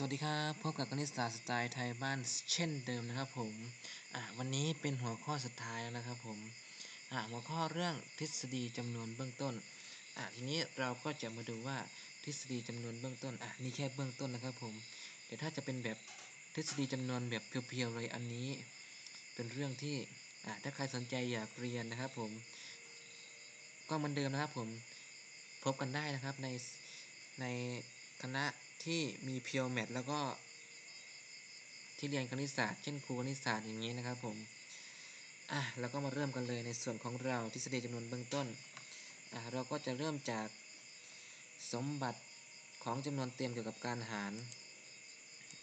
สวัสดีครับ พบกับคณิตศาสตร์สไตล์ไทยบ้านเช่นเดิมนะครับผมอะวันนี้เป็นหัวข้อสุดท้ายแล้วนะครับผมอะหัวข้อเรื่องทฤษฎีจำนวนเบื้องต้นอะทีนี้เราก็จะมาดูว่าทฤษฎีจำนวนเบื้องต้นอะนี่แค่เบื้องต้นนะครับผมแต่ถ้าจะเป็นแบบทฤษฎีจำนวนแบบเพียวๆเลยอันนี้ เป็นเรื่องที่อะถ้าใครสนใจอยากเรียนนะครับผม ก็เหมือนเดิมนะครับผมพบกันได้นะครับในในคณะ ที่มีเพียวแมทแล้วก็ที่เรียนคณิตศาสตร์เช่นครูคณิตศาสตร์อย่างนี้นะครับผมอะแล้วก็มาเริ่มกันเลยในส่วนของเราทฤษฎีจำนวนเบื้องต้นอะเราก็จะเริ่มจากสมบัติของจำนวนเต็มเกี่ยวกับการหาร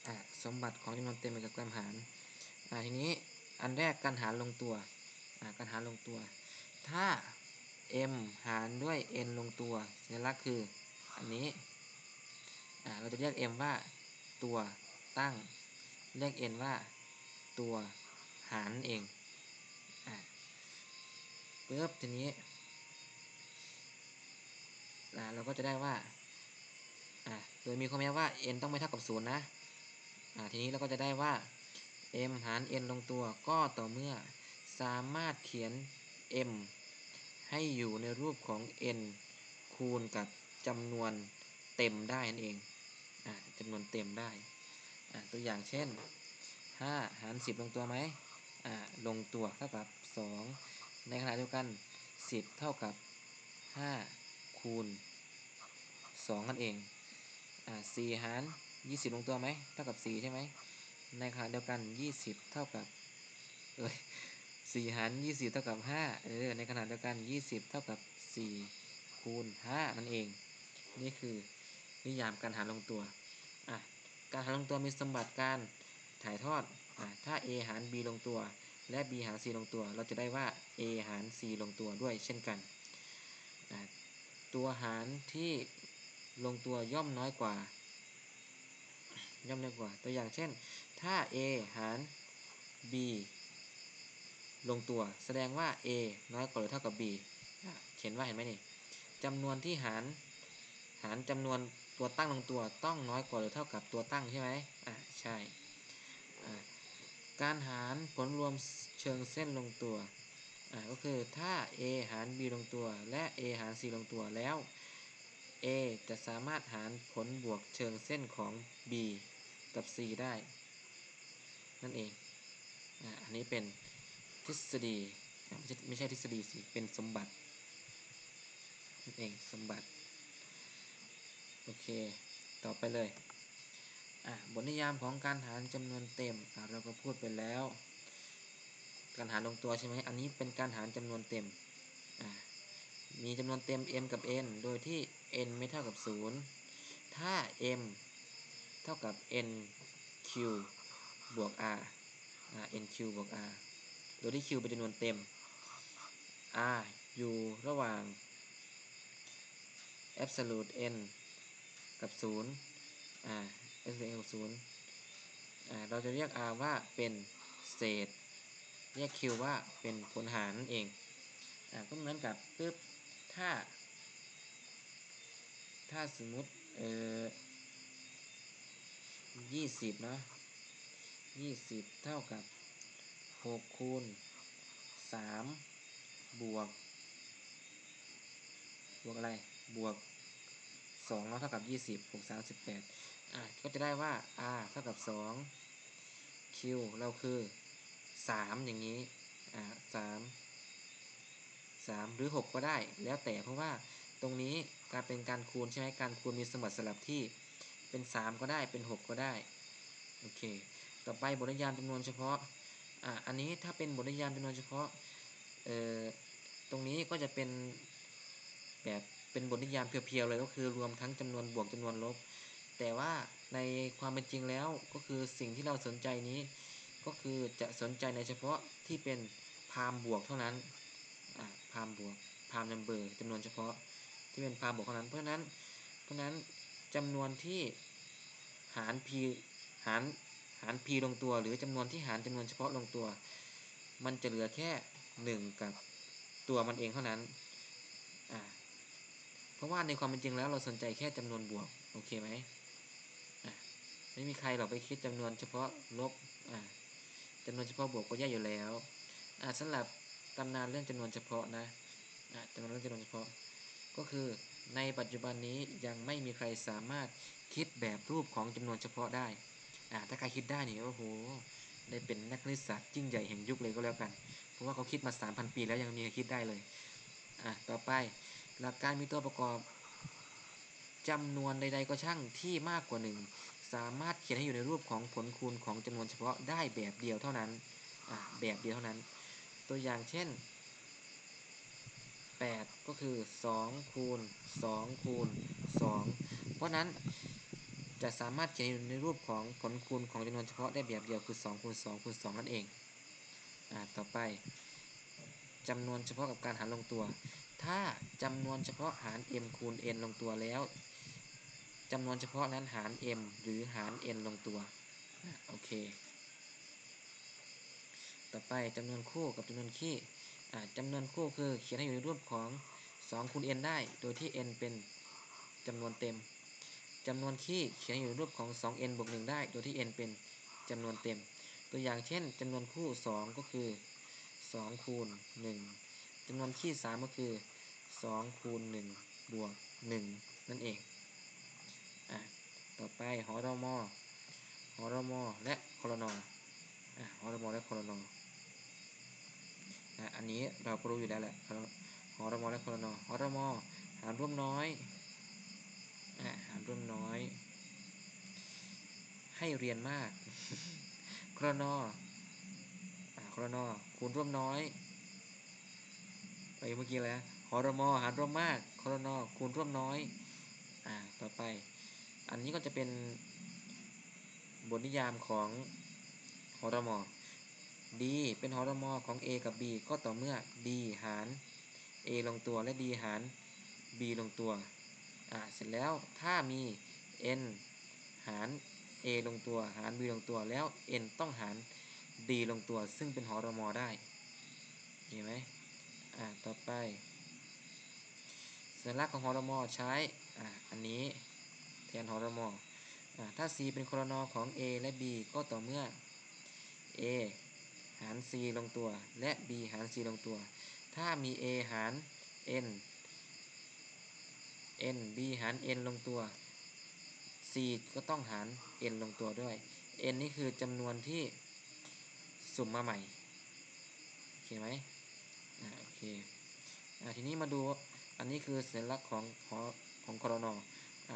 อะสมบัติของจำนวนเต็มเกี่ยวกับการหารอะทีนี้อันแรกการหารลงตัวอะการหารลงตัว ถ้า m หารด้วย n ลงตัวสัญลักษณ์คืออันนี้ เราจะเรียก m ว่าตัวตั้ง เรียก n ว่าตัวหารเองอ่าปึ๊บทีนี้เราก็จะได้ว่าโดยมีข้อแม้ว่า n ต้องไม่เท่ากับ0นะอ่าทีนี้เราก็จะได้ว่า m หาร n ลงตัวก็ต่อเมื่อสามารถเขียน m ให้อยู่ในรูปของ n คูณกับจำนวนเต็มได้นั่นเอง จำนวนเต็มได้ตัวอย่างเช่น 5 หาร 10 ลงตัวไหมลงตัวเท่ากับ 2 ในขณะเดียวกัน 10 เท่ากับ 5 คูณ 2 นั่นเองอ4หาร 20 ลงตัวไหมเท่ากับ 4 ใช่ไหมในขณะเดียวกัน 20 เท่ากับเอ้ยสี่หารยี่สิบเท่ากับห้าเออ ในขณะเดียวกันยี่สิบเท่ากับสี่คูณห้านั่นเอง นี่คือ นิยามการหารลงตัวอะการหารลงตัวมีสมบัติการถ่ายทอดอะถ้า a หาร b ลงตัว และ b หาร c ลงตัว เราจะได้ว่า a หาร c ลงตัวด้วยเช่นกันอะตัวหารที่ลงตัวย่อมน้อยกว่า ย่อมน้อยกว่า ตัวอย่างเช่น ถ้า a หาร b ลงตัว แสดงว่า a น้อยกว่าหรือเท่ากับ b เขียนว่าเห็นไหมนี่จำนวนที่หารหารจำนวน ตัวตั้งลงตัวต้องน้อยกว่าหรือเท่ากับตัวตั้งใช่ไหมอะใช่การหารผลรวมเชิงเส้นลงตัวอะก็คือถ้า a หาร b ลงตัว และ a หาร c ลงตัวแล้ว a จะสามารถหารผลบวกเชิงเส้นของ b กับ c ได้ นั่นเองอะอันนี้เป็นทฤษฎีไม่ใช่ไม่ใช่ทฤษฎีสิเป็นสมบัตินั่นเองสมบัติ โอเค ต่อไปเลย อะ บทนิยามของการหารจำนวนเต็มเราก็พูดไปแล้ว การหารลงตัวใช่ไหมอันนี้เป็นการหารจำนวนเต็ม อะ มีจำนวนเต็ม m กับ n โดยที่ n ไม่เท่ากับ 0 ถ้า m เท่ากับ n q บวก r อ่า n q บวก r โดยที่ q เป็นจำนวนเต็ม r อยู่ระหว่าง absolute n กับ0อ่า absolute n กับ0อ่าเราจะเรียก r ว่าเป็นเศษ เรียก q ว่าเป็นผลหารนั่นเองอ่าก็เหมือนกับปึ๊บถ้า ถ้าสมมติเอ่อยี่สิบเนาะยี่สิบเท่ากับหกคูณสามบวก บวกอะไร บวก สองเท่ากับยี่สิบหกสามสิบแปดอะก็จะได้ว่า r เท่ากับสอง q เราคือสามอย่างนี้อ่าสามสามหรือหกก็ได้แล้วแต่เพราะว่าตรงนี้การเป็นการคูณใช่ไหมการคูณมีสมบัติสลับที่เป็นสามก็ได้เป็นหกก็ได้โอเคต่อไปบทนิยามจำนวนเฉพาะอ่าอันนี้ถ้าเป็นบทนิยามจำนวนเฉพาะเอ่อตรงนี้ก็จะเป็นแบบ เป็นบทนิยามเพียวๆเลยก็คือรวมทั้งจำนวนบวกจำนวนลบ แต่ว่าในความเป็นจริงแล้วก็คือสิ่งที่เราสนใจนี้ ก็คือจะสนใจในเฉพาะที่เป็นพามบวกเท่านั้นอ่าพามบวกพามนัมเบอร์จำนวนเฉพาะที่เป็นพามบวกเท่านั้นเพราะนั้นเพราะนั้นจำนวนที่หาร p หารหาร p ลงตัว หรือจำนวนที่หารจำนวนเฉพาะลงตัว มันจะเหลือแค่หนึ่งกับตัวมันเองเท่านั้นอ่า เพราะว่าในความเป็นจริงแล้วเราสนใจแค่จำนวนบวก โอเคไหมไม่มีใครหรอกไปคิดจำนวนเฉพาะลบอ่าจำนวนเฉพาะบวกก็แย่อยู่แล้วอ่าสำหรับตำนานเรื่องจำนวนเฉพาะนะอ่าจำนวนเรื่องจำนวนเฉพาะ ก็คือในปัจจุบันนี้ยังไม่มีใครสามารถคิดแบบรูปของจำนวนเฉพาะได้ถ้าใครคิดได้นี่โอ้โหได้เป็นนักคณิตศาสตร์ยิ่งใหญ่แห่งยุคเลยก็แล้วกัน เพราะว่าเขาคิดมา 3,000 ปีแล้วยังมีใครคิดได้เลย อะ ต่อไป หลักการมีตัวประกอบจำนวนใด ๆ ก็ช่างที่มากกว่าหนึ่งสามารถเขียนให้อยู่ในรูปของผลคูณของจำนวนเฉพาะได้แบบเดียวเท่านั้นแบบเดียวเท่านั้น ตัวอย่างเช่น 8 ก็คือ 2 คูณ 2 คูณ 2 เพราะนั้นจะสามารถเขียนอยู่ในรูปของผลคูณของจำนวนเฉพาะได้แบบเดียวคือ 2 คูณ 2 คูณ 2 นั่นเองอต่อไปจำนวนเฉพาะกับการหารลงตัว ถ้าจำนวนเฉพาะหาร m คูณ n ลงตัวแล้วจำนวนเฉพาะนั้นหาร m หรือหาร n ลงตัวอะโอเค ต่อไปจำนวนคู่กับจำนวนคี่อ่าจำนวนคู่คือเขียนให้อยู่ในรูปของ2คูณ n ได้ โดยที่ n เป็นจำนวนเต็มจำนวนคี่เขียนอยู่ในรูปของ 2n บวก1ได้ โดยที่ n เป็นจำนวนเต็ม ตัวอย่างเช่นจำนวนคู่ 2 ก็คือ 2 คูณ 1จำนวนคี่3ก็คือ 2คูณ1บวก1นั่นเองอะต่อไปหอรมอหอรมอและคอรนออะหอรมอและคอรนอะอันนี้เราก็รู้อยู่แล้วแหละหอรมอและคอรนอหอรมอหารร่วมน้อยอะหารร่วมน้อย ให้เรียนมากครนออ่าครนอคูณร่วมน้อยไปเมื่อกี้แล้ว รมอหารร่วมมากครนอคูณร่วมน้อยอ่าต่อไป อันนี้ก็จะเป็นบทนิยามของหอรมอ D เป็นหอรมอของ A กับ B ก็ต่อเมื่อ D หาร A ลงตัวและ D หาร B ลงตัวอ่าเสร็จแล้วถ้ามี n หาร a ลงตัวหาร b ลงตัวแล้ว n ต้องหาร d ลงตัว ซึ่งเป็นหอรมอได้เห็นไหมอ่าต่อไป สัญลักษณ์ของหอรมอใช้อ่าอันนี้แทนหอรมออ่าถ้า c เป็นครนอของ a และ b ก็ต่อเมื่อ a หาร c ลงตัวและ b หาร c ลงตัว ถ้ามี a หาร n n b หาร n ลงตัว c ก็ต้องหาร n ลงตัวด้วย n นี่คือจำนวนที่สุ่มมาใหม่ โอเคไหมอ่าโอเคอ่าทีนี้มาดู อันนี้คือสัญลักษณ์ของหอของคอรนอ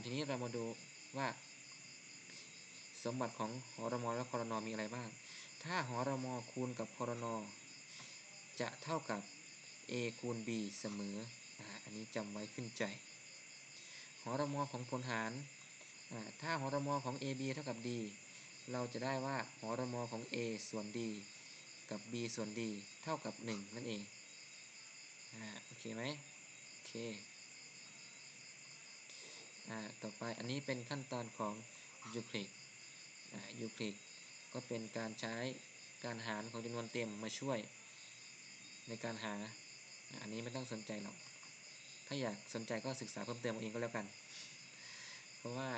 ทีนี้เรามาดูว่า สมบัติของหอรมอและคอรนอมีอะไรบ้าง ถ้าหอรมอคูณกับคอรนอจะเท่ากับ a คูณ b เสมออันนี้จำไว้ขึ้นใจ หอรมอของผลหารถ้าหอรมอของ AB เท่ากับ D เราจะได้ว่าหอรมอของ A ส่วน D กับ B ส่วน D เท่ากับ 1 นั่นเอง อ่า โอเคไหม เคอ่าต่อไปอันนี้เป็นขั้นตอนของยูคลิดอ่ายูคลิดก็เป็นการใช้การหารของจำนวนเต็มมาช่วยในการหา อันนี้ไม่ต้องสนใจหรอก ถ้าอยากสนใจก็ศึกษาเพิ่มเติมเองก็แล้วกัน เพราะว่า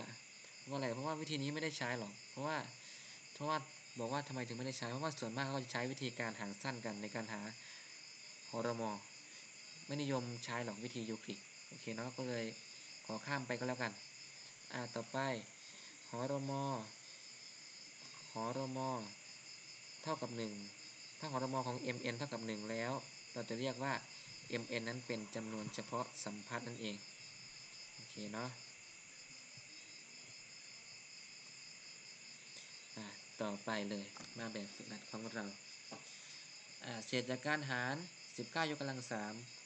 เพราะอะไร เพราะว่าวิธีนี้ไม่ได้ใช้หรอก เพราะว่า เพราะว่าบอกว่าทำไมถึงไม่ได้ใช้ เพราะว่าส่วนมากเขาจะใช้วิธีการหางสั้นกันในการหาฮอร์โมอ ไม่นิยมใช้หรอกวิธียูคลิดโอเคเนาะก็เลยขอข้ามไปก็แล้วกันอ่าต่อไปฮอรมอฮอรมอเท่ากับ 1 ถ้าฮอรมอของ mn เท่ากับ 1 แล้ว เราจะเรียกว่า mn นั้นเป็นจำนวนเฉพาะสัมพัทธ์นั่นเองโอเคเนาะต่อไปเลยมาแบบฝึกหัดของเราเศษจากการหาร 19 ยกกำลัง3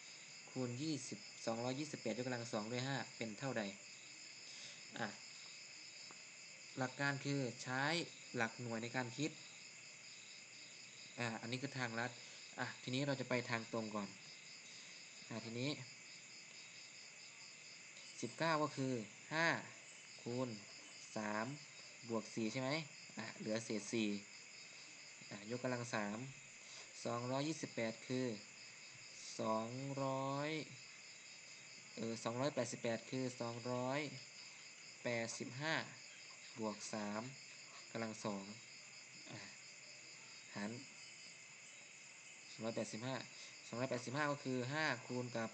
คูณ20 228ยกกำลัง2ด้วย5เป็นเท่าใดอะหลักการคือใช้หลักหน่วยในการคิดอ่าอันนี้คือทางลัดอะทีนี้เราจะไปทางตรงก่อนอ่าทีนี้19ก็คือ5คูณ3บวก4ใช่ไหมอะเหลือเศษสี่อะยกกำลังสามสองร้อยยี่สิบแปดคือ สองร้อยเออสองร้อยแปดสิบแปดคือสองร้อยแปดสิบห้าบวกสามกำลังสองหารสองร้อยแปดสิบห้าสองร้อยแปดสิบห้าก็คือห้าคูณกับ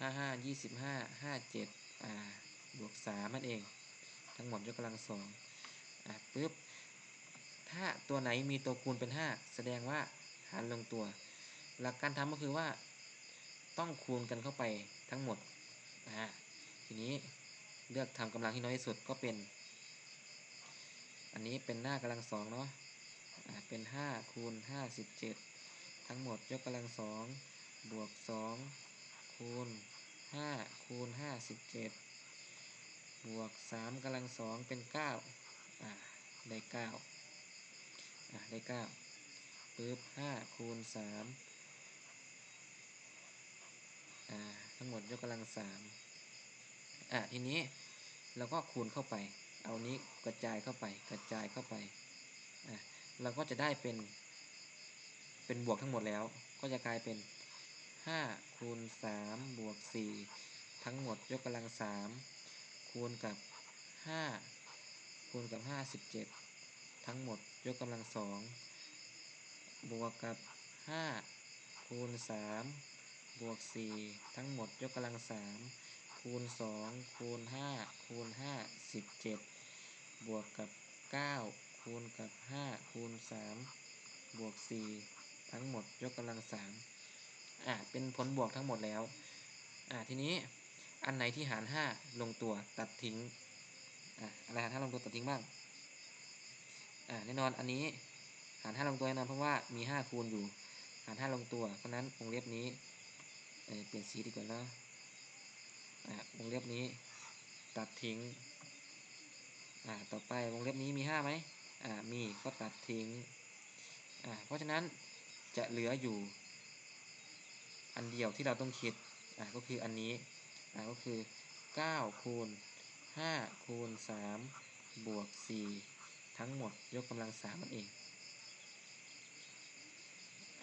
ห้าห้ายี่สิบห้าห้าเจ็ดอ่าบวกสามนั่นเอง ทั้งหมดยกกำลังสองอะปึ๊บถ้าตัวไหนมีตัวคูณเป็น5แสดงว่าหารลงตัว หลักการทำก็คือว่าต้องคูณกันเข้าไปทั้งหมดอ่าทีนี้เลือกทำกำลังที่น้อยที่สุดก็เป็น อันนี้เป็นหน้ากำลังสองเนาะเป็น5คูณ57 ทั้งหมดยกกำลังสองบวก2คูณ5คูณ57 บวก3กำลังสองเป็น9อ่าได้9อะได้9ปึ๊บ5คูณ3 อ่าทั้งหมดยกกำลัง3อะทีนี้เราก็คูณเข้าไป เอานี้กระจายเข้าไปกระจายเข้าไปอะเราก็จะได้เป็น เป็นบวกทั้งหมดแล้ว ก็จะกลายเป็น5คูณ3บวก4ทั้งหมดยกกำลัง3คูณกับ 5 คูณกับ 57 ทั้งหมดยกกำลัง2บวกกับ 5 คูณ3 บวก 4 ทั้งหมดยกกำลัง 3 คูณ 2 คูณ 5 คูณ 5 17 บวกกับ 9 คูณกับ 5 คูณ 3 บวก 4 ทั้งหมดยกกำลัง 3 อะเป็นผลบวกทั้งหมดแล้ว อะทีนี้อันไหนที่หาร 5 ลงตัวตัดทิ้ง อะอะไรหาร 5 ลงตัวตัดทิ้งบ้าง อ่าแน่นอนอันนี้หาร 5 ลงตัวแน่นอนเพราะว่ามี 5 คูณอยู่หาร 5 ลงตัว เพราะนั้นวงเล็บนี้ เเปลี่ยนสีดีกว่านะอ่าวงเล็บนี้ ตัดทิ้งอ่าต่อไปวงเล็บนี้มี5ไหมอ่ามีก็ตัดทิ้งอ่าเพราะฉะนั้นจะเหลืออยู่ อันเดียวที่เราต้องคิดอ่าก็คืออันนี้อ่าก็คือ9คูณ5คูณ3บวก4ทั้งหมดยกกำลังสามนั่นเอง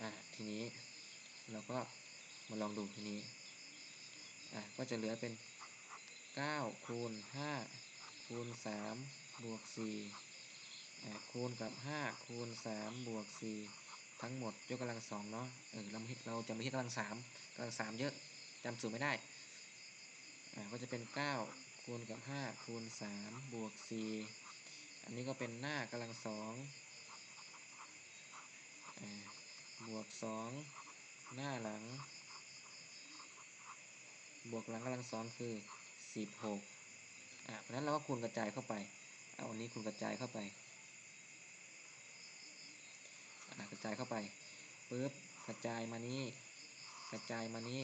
อ่าทีนี้เราก็ มาลองดูทีนี้ อ่าก็จะเหลือเป็น 9 คูณ 5 คูณ 3 บวก 4 อ่าคูณกับ 5 คูณ 3 บวก 4 ทั้งหมดยกกำลังสองเนาะ เออ เราเราจะไม่คิดกำลังสามกำลังสามเยอะจำสูตรไม่ได้ อ่าก็จะเป็น 9 คูณกับ 5 คูณ 3 บวก 4 อันนี้ก็เป็นหน้ากำลังสองบวก 2 หน้าหลัง บวกหลังกำลังสองคือ 16 อ่าเพราะนั้นเราก็คูณกระจายเข้าไป เอาอันนี้คูณกระจายเข้าไปอ่ากระจายเข้าไปปึ๊บกระจายมานี้กระจายมานี้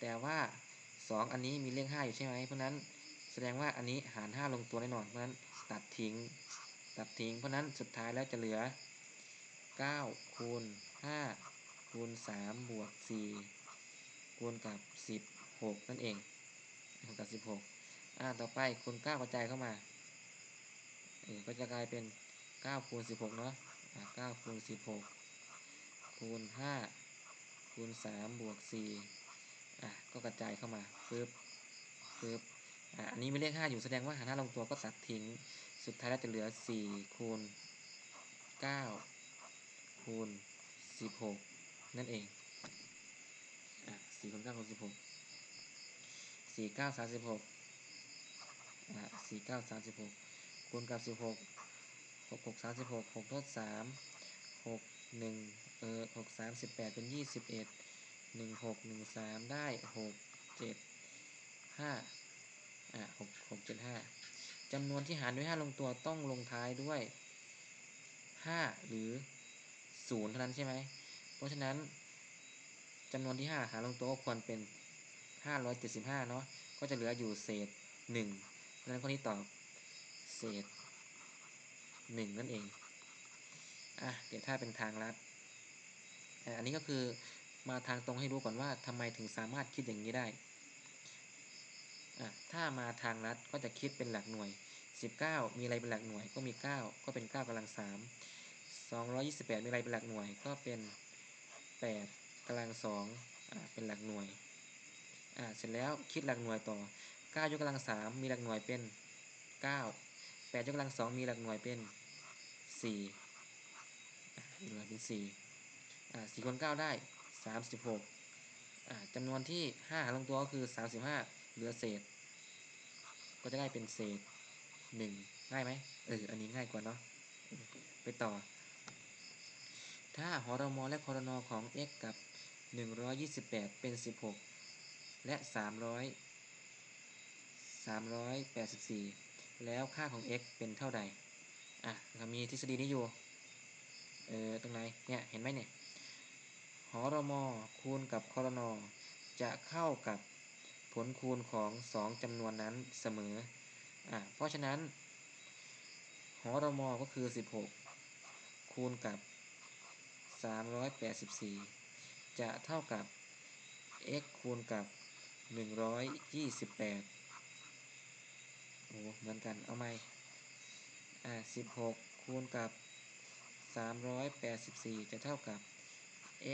แต่ว่า 2 อันนี้มีเลข5อยู่ใช่ไหมเพราะนั้นแสดงว่าอันนี้หาร 5 ลงตัวแน่นอนเพราะนั้นตัดทิ้งตัดทิ้งเพราะนั้นสุดท้ายแล้วจะเหลือ9คูณ5คูณ3บวก4คูณกับ 16 นั่นเองกับ 16 อ่า ต่อไปคูณ9กระจายเข้ามาเออก็จะกลายเป็น 9 คูณ 16 เนาะอ่า9คูณ 16 คูณ 5 คูณ 3 บวก 4 อะ ก็กระจายเข้ามาปึ๊บปึ๊บอ่าอันนี้มีเลข 5 อยู่แสดงว่าหาร5ลงตัวก็ตัดทิ้ง สุดท้ายแล้วจะเหลือ 4 คูณ 9 คูณ 16 นั่นเอง อะ4คูณ9คูณ16 สี่เก้าสามสิบหกนะะสี่เก้าสามสิบหกคูณกับสิบหกหกหกสามสิบหกหกทดสามหกหนึ่งเออหกสามสิบแปดเป็นยี่สิบเอ็ดหนึ่งหกหนึ่งสามได้หกเจ็ดห้าอะหกหกเจ็ดห้าจำนวนที่หารด้วยห้าลงตัวต้องลงท้ายด้วยห้าหรือศูนย์เท่านั้นใช่ไหมเพราะฉะนั้นจำนวนที่ห้าหารลงตัวก็ควรเป็น 575 เนาะก็จะเหลืออยู่เศษ1เพราะฉะนั้นข้อนี้ตอบเศษ 1 นั่นเองอะเดี๋ยวถ้าเป็นทางลัดอันนี้ก็คือมาทางตรงให้รู้ก่อนว่าทำไมถึงสามารถคิดอย่างนี้ได้อะถ้ามาทางลัดก็จะคิดเป็นหลักหน่วย 19 มีอะไรเป็นหลักหน่วยก็มี 9 ก็เป็น 9กำลัง 3 228 มีอะไรเป็นหลักหน่วยก็เป็น 8กำลัง2อ่าเป็นหลักหน่วย อ่าเสร็จแล้วคิดหลักหน่วยต่อ9ยกกำลัง3มีหลักหน่วยเป็น 9 8ยกกำลังสองมีหลักหน่วยเป็น4อ่หลักหน่วยเป็น4อ่า4คูณ9ได้ 36อ่าจำนวนที่5หารลงตัวก็คือ 35 เหลือเศษ ก็จะได้เป็นเศษ 1 ง่ายไหมเอออันนี้ง่ายกว่าเนาะไปต่อ ถ้าหรมและครนของ x กับ 128 เป็น 16 และ300 384 แล้วค่าของ x เป็นเท่าใด อะเรามีทฤษฎีนี้อยู่ เออตรงไหน เนี่ย เห็นไหมเนี่ยหอรมอคูณกับครนอจะเข้ากับผลคูณของ 2จำนวนนั้นเสมอ อะ เพราะฉะนั้น หอรมอก็คือ 16 คูณกับ 384 จะเท่ากับ x คูณกับ หนึ่งร้อยยี่สิบแปดโอ้เหมือนกันเอาไหมอ่าสิบหกคูณกับสามร้อยแปดสิบสี่จะเท่ากับ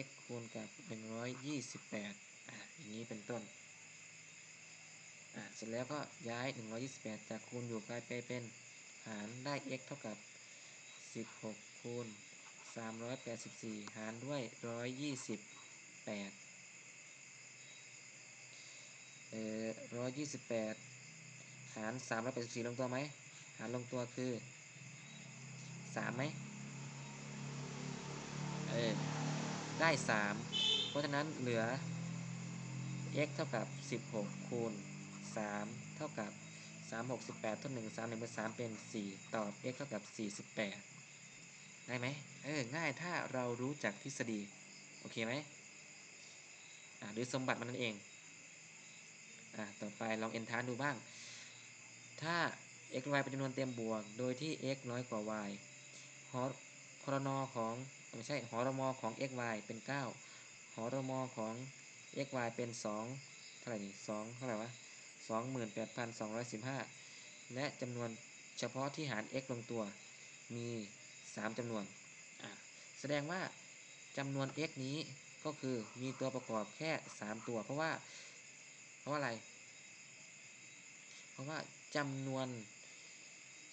x คูณกับหนึ่งร้อยยี่สิบแปดอ่าอย่างนี้เป็นต้นอ่าเสร็จแล้วก็ย้ายหนึ่งร้อยี่สิบแปดจากคูณอยู่กลายไปเป็นหารได้ x เท่ากับสิบหกคูณสามร้อยแปดสิบสี่หารด้วยร้อยยี่สิบแปด เออร้อยยี่สิบแปดหารสามร้อยแปดสิบสี่ลงตัวไหม หารลงตัวคือสามไหมเออ ได้สามเพราะฉะนั้นเหลือ x เท่ากับสิบหกคูณสามเท่ากับสามหกสิบแปดทดหนึ่งสามหนึ่งเป็นสามเป็นสี่ตอบ x เท่ากับสี่สิบแปดได้ไหมเออ ง่ายถ้าเรารู้จักทฤษฎี โอเคไหมอ่หรืยสมบัติมันนั่นเอง อ่าต่อไปลองเอนทานดูบ้าง ถ้า x y เป็นจำนวนเต็มบวก โดยที่ x น้อยกว่า y หอพรนของไม่ใช่หรมของ x y เป็น 9หรมของ x y เป็น 2 เท่าไหร่นี่2เท่าไหร่วะ28,215 และจำนวนเฉพาะที่หาร x ลงตัวมี 3จำนวน แสดงว่าจำนวน x นี้ก็คือมีตัวประกอบแค่ 3 ตัว เพราะว่า เพราะอะไร เพราะว่าจำนวน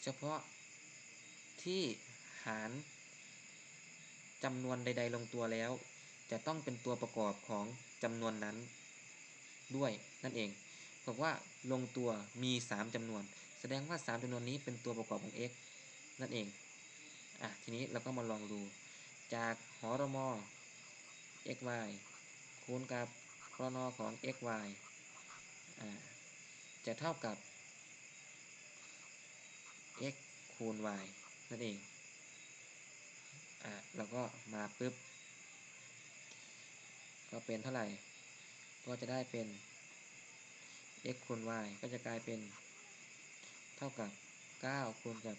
เฉพาะที่หารจำนวนใด ๆ ลงตัวแล้ว จะต้องเป็นตัวประกอบของจำนวนนั้นด้วยนั่นเองบอกว่าลงตัวมี 3จำนวน แสดงว่า 3จำนวนนี้เป็นตัวประกอบของ x นั่นเอง อะ ทีนี้เราก็มาลองดู จากหอรม x y คูณกับครนอของ x y จะเท่ากับ x คูณ y นั่นเองอ่าเราก็มาปึ๊บ ก็เป็นเท่าไหร่ ก็จะได้เป็น x คูณ y ก็จะกลายเป็น เท่ากับ 9 คูณกับ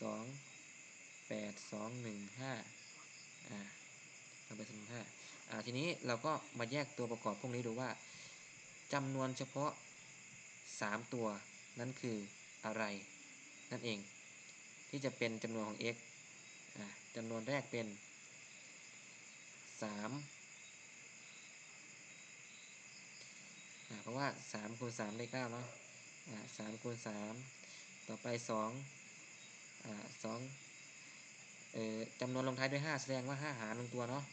2 8 2 1 5อ่าเราไปสมห้าอ่า ทีนี้เราก็มาแยกตัวประกอบพวกนี้ดูว่า จำนวนเฉพาะ 3 ตัวนั้นคืออะไร นั่นเอง ที่จะเป็นจำนวนของ x จำนวนแรกเป็น 3 เพราะว่า 3คูณ3ได้ 9 เนาะอ่า3คูณ3ต่อไป2อ่า2เอ่อจำนวนลงท้ายด้วย5แสดงว่า5หารลงตัวเนาะ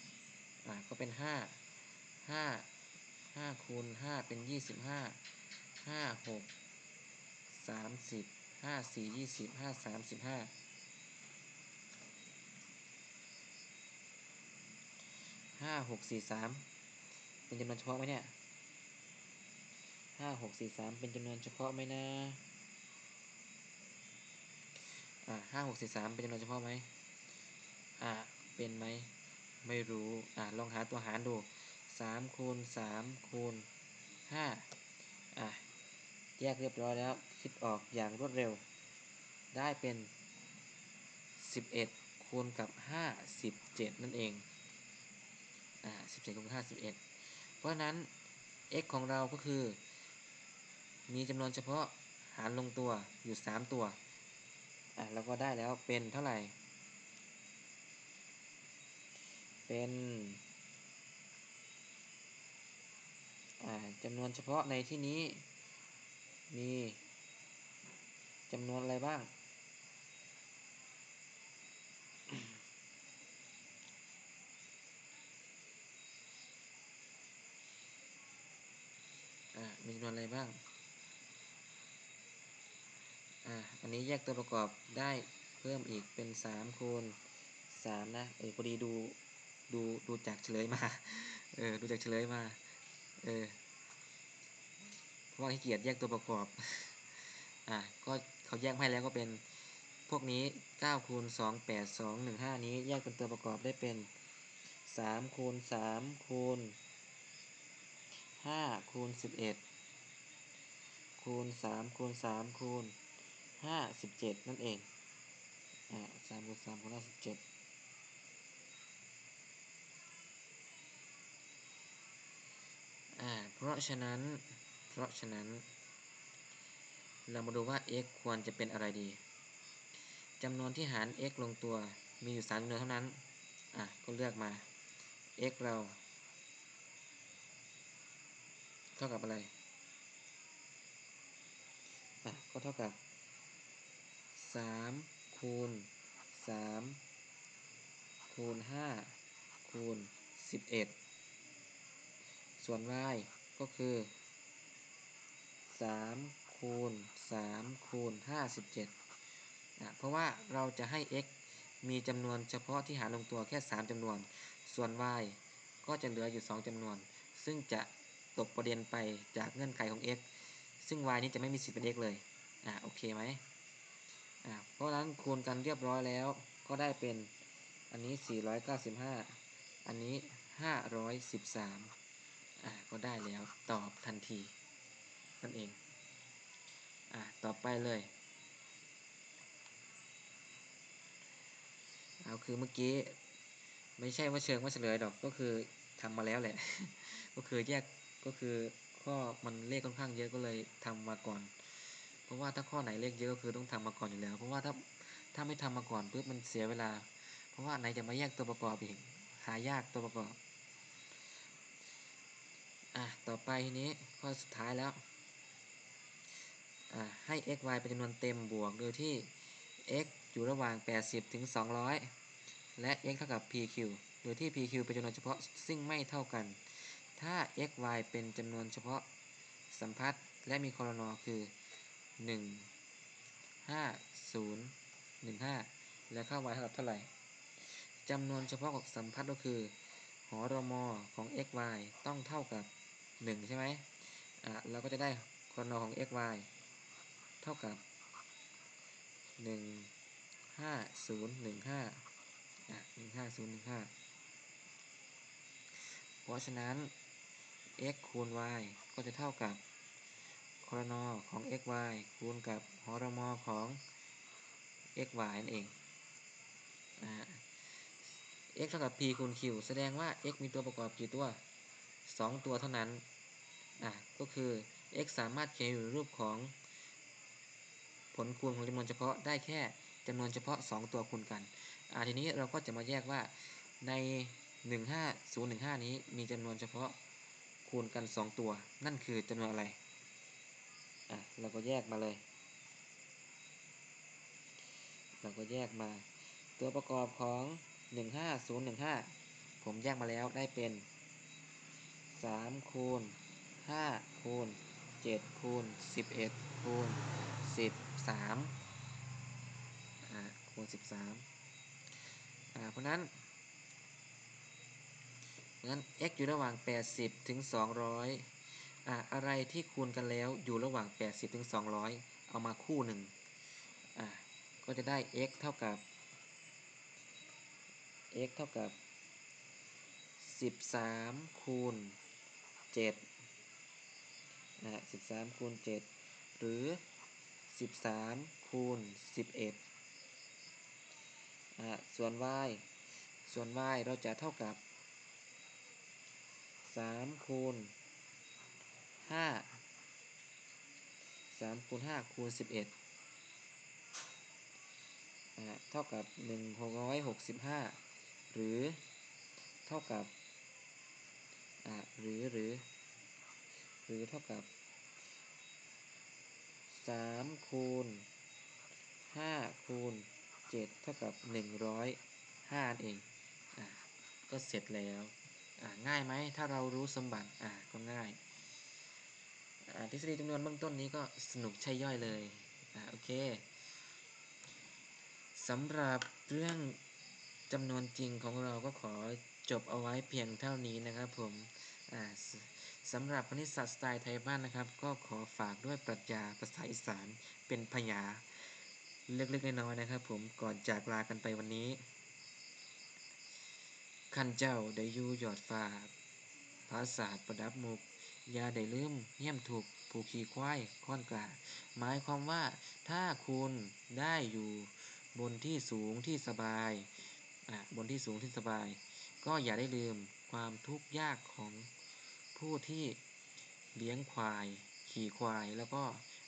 อ่าก็เป็น5 5 5คูณ5เป็น25 5 6 30 5 4 20 5 35 5 6 4 3เป็นจำนวนเฉพาะไหมเนี่ยห้าหกสี่สามเป็นจำนวนเฉพาะไหมนะอ่าห้าหกสี่สามเป็นจำนวนเฉพาะไหมอ่าเป็นไหมไม่รู้อ่าลองหาตัวหารดู สามคูณสามคูณห้าอ่าแยกเรียบร้อยแล้ว คิดออกอย่างรวดเร็ว ได้เป็นสิบเอ็ดคูณกับห้าสิบเจ็ดนั่นเอง อ่าสิบเจ็ดคูณห้าสิบเอ็ดเพราะนั้น x ของเราก็คือ มีจำนวนเฉพาะหารลงตัวอยู่ 3 ตัว อะแล้วก็ได้แล้วเป็นเท่าไหร่ เป็น จำนวนเฉพาะในที่นี้ มีจำนวนอะไรบ้าง มีจำนวนอะไรบ้าง อันนี้แยกตัวประกอบได้เพิ่มอีกเป็น3คูณ3นะ เออพอดีดูดูดูจากเฉลยมา เออ ดูจากเฉลยมา เออเพราะว่าขี้เกียจแยกตัวประกอบ อะก็เขาแยกให้แล้วก็เป็นพวกนี้9คูณ2 8 2 1 5 นี้แยกเป็นตัวประกอบได้เป็น3คูณ3คูณ5คูณ11คูณ3คูณ3คูณ5 17นั่นเอง อ่า3คูณ3คูณ57 อ่าเพราะฉะนั้น เพราะฉะนั้น เรามาดูว่า x ควรจะเป็นอะไรดีจำนวนที่หาร x ลงตัวมีอยู่3จำนวนเท่านั้น อะ ก็เลือกมา x เราเท่ากับอะไร อะ ก็เท่ากับ 3 คูณ 3 คูณ 5 คูณ 11 ส่วน y ก็คือ3คูณ3คูณ57นะเพราะว่าเราจะให้ x มีจำนวนเฉพาะที่หารลงตัวแค่ 3จำนวน ส่วน y ก็จะเหลืออยู่ 2จำนวน ซึ่งจะตกประเด็นไปจากเงื่อนไขของ x ซึ่ง y นี้จะไม่มีสิทธิ์เป็น x เลย อ่า โอเคไหมอ่า เพราะฉะนั้นคูณกันเรียบร้อยแล้ว ก็ได้เป็น อันนี้ 495 อันนี้ 513 อ่าก็ได้แล้วตอบทันทีนั่นเองอ่าต่อไปเลยเอาคือเมื่อกี้ไม่ใช่ว่าเชิงว่าเฉลยดอกก็คือทำมาแล้วแหละ ก็คือแยกก็คือข้อมันเลขค่อนข้างเยอะก็เลยทำมาก่อน เพราะว่าถ้าข้อไหนเลขเยอะก็คือต้องทำมาก่อนอยู่แล้ว เพราะว่าถ้าถ้าไม่ทำมาก่อนปุ๊บมันเสียเวลา เพราะว่าไหนจะมาแยกตัวประกอบอีกหายากตัวประกอบ อะต่อไปทีนี้ข้อสุดท้ายแล้วอะให้ x y เป็นจำนวนเต็มบวกโดยที่ x อยู่ระหว่าง 80 ถึง 200 และ x เท่ากับ pq โดยที่ pq เป็นจำนวนเฉพาะซึ่งไม่เท่ากัน ถ้า x y เป็นจำนวนเฉพาะสัมพัทธ์และมีคอรนอคือ 1 5 0 1 5 และค่า y เท่ากับเท่าไหร่จำนวนเฉพาะของสัมพัทธ์ก็คือหอรมอของ x y ต้องเท่ากับ 1 ใช่ไหมอะเราก็จะได้คอนอของ x y เท่ากับหนึ่งห้าศูนย์หนึ่งห้าอะหนึ่งห้าศูนย์หนึ่งห้าเพราะฉะนั้น x คูณ y ก็จะเท่ากับคอรนอของ x y คูณกับหอรมอของ x y นั่นเองอ่า x เท่ากับ p คูณ q แสดงว่า x มีตัวประกอบกี่ตัว 2 ตัวเท่านั้นอะก็คือ x สามารถเขียนอยู่ในรูปของผลคูณของจำนวนเฉพาะได้แค่จำนวนเฉพาะ 2 ตัวคูณกันอ่าทีนี้เราก็จะมาแยกว่าใน 15015 นี้มีจำนวนเฉพาะคูณกัน 2 ตัว นั่นคือจำนวนอะไรอะเราก็แยกมาเลย เราก็แยกมา ตัวประกอบของ 15015 ผมแยกมาแล้วได้เป็น 3คูณ5คูณ7คูณ11คูณ13อ่าคูณ13อ่าเพราะนั้นงั้น x อยู่ระหว่าง 80 ถึง 200อ่าอะไรที่คูณกันแล้วอยู่ระหว่าง 80 ถึง 200 เอามาคู่หนึ่งอ่าก็จะได้ x เท่ากับ x เท่ากับ 13 คูณ 7นะฮะ13คูณ7หรือ 13คูณ11อ่าส่วน y ส่วน y เราจะเท่ากับ 3 คูณ 5 3คูณ5คูณ11อ่าเท่ากับ 165 หรือเท่ากับอ่า หรือหรือ หรือเท่ากับ3คูณ5คูณ7เท่ากับ105นั่นเองอ่าก็เสร็จแล้วอ่าง่ายไหมถ้าเรารู้สมบัติอ่าก็ง่ายอ่าทฤษฎีจำนวนเบื้องต้นนี้ก็สนุกใช่ย่อยเลยอ่าโอเคสำหรับเรื่องจำนวนจริงของเราก็ขอ จบเอาไว้เพียงเท่านี้นะครับผมสำหรับคณิตศาสตร์สไตล์ไทยบ้านนะครับ ก็ขอฝากด้วยปรัชญาภาษาอีสานเป็นพยาเล็กๆน้อยๆนะครับ ผมก่อนจากลากันไปวันนี้ขันเจ้าได้อยู่ยอดฟ้าภาษาประดับมุกยาได้ลืมเยี่ยมถูกผูกขี่ควายค่อนกลาหมายความว่าถ้าคุณได้อยู่บนที่สูงที่สบาย อะ บนที่สูงที่สบาย ก็อย่าได้ลืมความทุกข์ยากของผู้ที่เลี้ยงควาย ขี่ควาย แล้วก็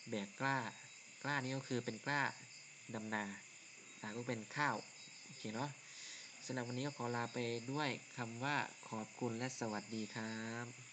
แบกกล้า กล้านี้ก็คือเป็นกล้าดำนาอ่าก็เป็นข้าวโอเคเนาะสำหรับวันนี้ก็ขอลาไปด้วยคำว่าขอบคุณและสวัสดีครับ